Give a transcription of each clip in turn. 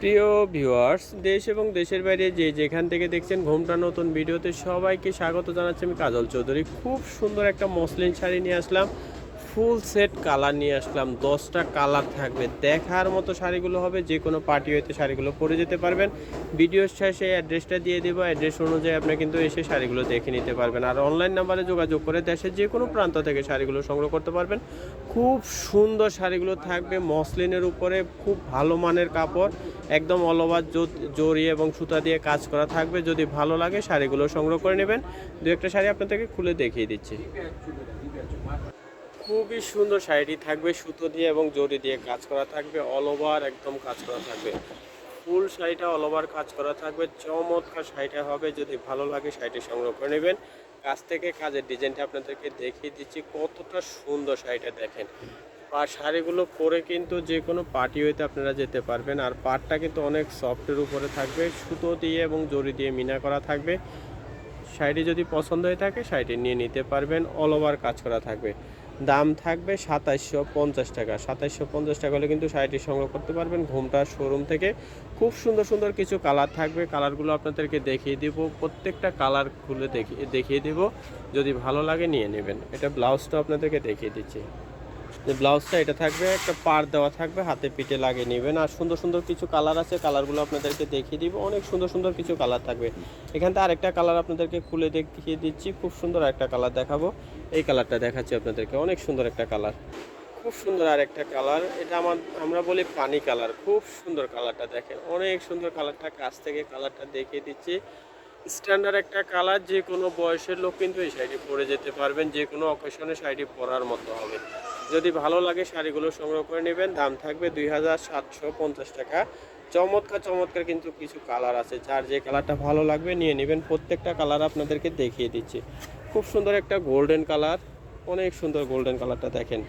প্রিয় ভিউয়ার্স, দেশ এবং দেশের বাইরে যে যেখান থেকে দেখছেন ঘোমটা নতুন ভিডিওতে সবাইকে স্বাগত জানাচ্ছি। আমি কাজল চৌধুরী। খুব সুন্দর একটা মসলিন শাড়ি নিয়ে আসলাম। ফুল সেট কালার নিয়ে আসলাম। দশটা কালার থাকবে। দেখার মতো শাড়িগুলো হবে, যে কোনো পার্টি হইতে শাড়িগুলো পরে যেতে পারবেন। ভিডিওর শেষে অ্যাড্রেসটা দিয়ে দেবো। অ্যাড্রেস অনুযায়ী আপনি কিন্তু এসে শাড়িগুলো দেখে নিতে পারবেন। আর অনলাইন নাম্বারে যোগাযোগ করে দেশের যে কোনো প্রান্ত থেকে শাড়িগুলো সংগ্রহ করতে পারবেন। খুব সুন্দর শাড়িগুলো থাকবে মসলিনের উপরে, খুব ভালো মানের কাপড়, একদম অল ওভার এবং সুতা দিয়ে কাজ করা থাকবে। যদি ভালো লাগে শাড়িগুলো সংগ্রহ করে নেবেন। দু একটা শাড়ি আপনাদেরকে খুলে দেখিয়ে দিচ্ছি। খুবই সুন্দর শাড়িটি থাকবে, সুতো দিয়ে এবং জড়ি দিয়ে কাজ করা থাকবে অল ওভার একদম কাজ করা থাকবে। ফুল শাড়িটা অল ওভার কাজ করা থাকবে, চমৎকার শাড়িটা হবে, যদি ভালো লাগে শাড়িটি সংগ্রহ করে নেবেন। কাছ থেকে কাজের ডিজাইনটা আপনাদেরকে দেখিয়ে দিচ্ছি, কতটা সুন্দর শাড়িটা দেখেন। আর শাড়িগুলো পরে কিন্তু যে কোনো পার্টি হইতে আপনারা যেতে পারবেন, আর পাটটা কিন্তু অনেক সফটের উপরে থাকবে, সুতো দিয়ে এবং জড়ি দিয়ে মিনা করা থাকবে। শাড়িটি যদি পছন্দ হয়ে থাকে, শাড়িটি নিয়ে নিতে পারবেন অল ওভার কাজ করা থাকবে। দাম থাকবে সাতাশশো পঞ্চাশ টাকা। সাতাশশো পঞ্চাশ টাকা হলে কিন্তু শাড়িটি সংগ্রহ করতে পারবেন ঘুমটার শোরুম থেকে। খুব সুন্দর সুন্দর কিছু কালার থাকবে। কালারগুলো আপনাদেরকে দেখিয়ে দেব। প্রত্যেকটা কালার খুলে দেখিয়ে দেখিয়ে দেব। যদি ভালো লাগে নিয়ে নেবেন। এটা ব্লাউজটা আপনাদেরকে দেখিয়ে দিচ্ছি। যে ব্লাউজটা, এটা থাকবে, একটা পার দেওয়া থাকবে, হাতে পিঠে লাগিয়ে নেবেন। আর সুন্দর সুন্দর কিছু কালার আছে, কালারগুলো আপনাদেরকে দেখিয়ে দিব। অনেক সুন্দর সুন্দর কিছু কালার থাকবে। এখান থেকে আরেকটা কালার আপনাদেরকে খুলে দেখিয়ে দিচ্ছি। খুব সুন্দর একটা কালার দেখাবো। এই কালারটা দেখাচ্ছি আপনাদেরকে। অনেক সুন্দর একটা কালার। খুব সুন্দর আর একটা কালার। এটা আমার, আমরা বলি পানি কালার। খুব সুন্দর কালারটা দেখেন। অনেক সুন্দর কালারটা। কাছ থেকে কালারটা দেখিয়ে দিচ্ছি। স্ট্যান্ডার্ড একটা কালার। যে কোনো বয়সের লোক কিন্তু এই শাড়িটি পরে যেতে পারবেন। যে কোনো অকেশনে শাড়িটি পরার মতো হবে। যদি ভালো লাগে শাড়িগুলো সংগ্রহ করে নেবেন, দাম থাকবে দুই হাজার সাতশো পঞ্চাশ টাকা। চমৎকার চমৎকার কিন্তু কিছু কালার আছে, যার যে কালারটা ভালো লাগবে নিয়ে নেবেন। প্রত্যেকটা কালার আপনাদেরকে দেখিয়ে দিচ্ছি। খুব সুন্দর একটা গোল্ডেন কালার অনেক সুন্দর গোল্ডেন কালারটা দেখেন।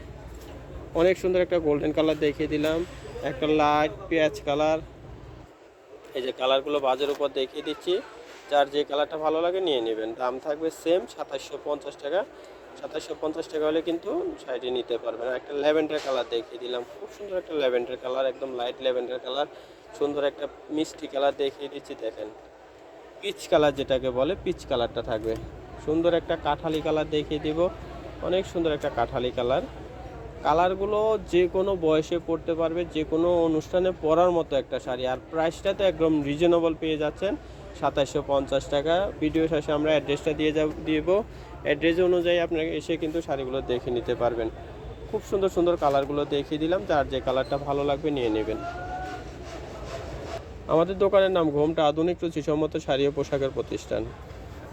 অনেক সুন্দর একটা গোল্ডেন কালার দেখিয়ে দিলাম। একটা লাইট পেঁয়াজ কালার এই যে কালারগুলো বাজের উপর দেখিয়ে দিচ্ছি। যার যে কালারটা ভালো লাগে নিয়ে নেবেন। দাম থাকবে সেম সাতাশশো টাকা। সাতাশশো পঞ্চাশ টাকা হলে কিন্তু শাড়িটি নিতে পারবেন। একটা ল্যাভেন্ডার কালার দেখিয়ে দিলাম। খুব সুন্দর একটা ল্যাভেন্ডার কালার, একদম লাইট ল্যাভেন্ডার কালার। সুন্দর একটা মিষ্টি কালার দেখিয়ে দিচ্ছি, দেখেন। পিচ কালার যেটাকে বলে, পিচ কালারটা থাকবে। সুন্দর একটা কাঠালি কালার দেখিয়ে দিব। অনেক সুন্দর একটা কাঠালি কালার। কালারগুলো যে কোনো বয়সে পরতে পারবে যে কোনো অনুষ্ঠানে পরার মতো একটা শাড়ি। আর প্রাইসটা তো একদম রিজনেবল পেয়ে যাচ্ছেন। সাতাশশো পঞ্চাশ টাকা। ভিডিও শেষে আমরা অ্যাড্রেসটা দিয়ে যাব দিব। অ্যাড্রেস অনুযায়ী আপনাকে এসে কিন্তু শাড়িগুলো দেখে নিতে পারবেন। খুব সুন্দর সুন্দর কালারগুলো দেখিয়ে দিলাম। যার যে কালারটা ভালো লাগবে নিয়ে নেবেন। আমাদের দোকানের নাম ঘোমটা আধুনিক রুচিসম্মত শাড়ি ও পোশাকের প্রতিষ্ঠান।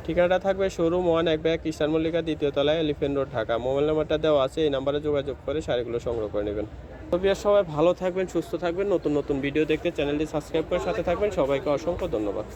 ঠিকানাটা থাকবে শোরুম ওয়ান এক ব্যাগ কিষান মল্লিকা দ্বিতীয় তলায় এলিফেন্ট রোড, ঢাকা। মোবাইল নাম্বারটা দেওয়া আছে। এই নাম্বারে যোগাযোগ করে শাড়িগুলো সংগ্রহ করে নেবেন। তো বিয়ার সবাই ভালো থাকবেন, সুস্থ থাকবেন। নতুন নতুন ভিডিও দেখতে চ্যানেলটি সাবস্ক্রাইব করে সাথে থাকবেন। সবাইকে অসংখ্য ধন্যবাদ।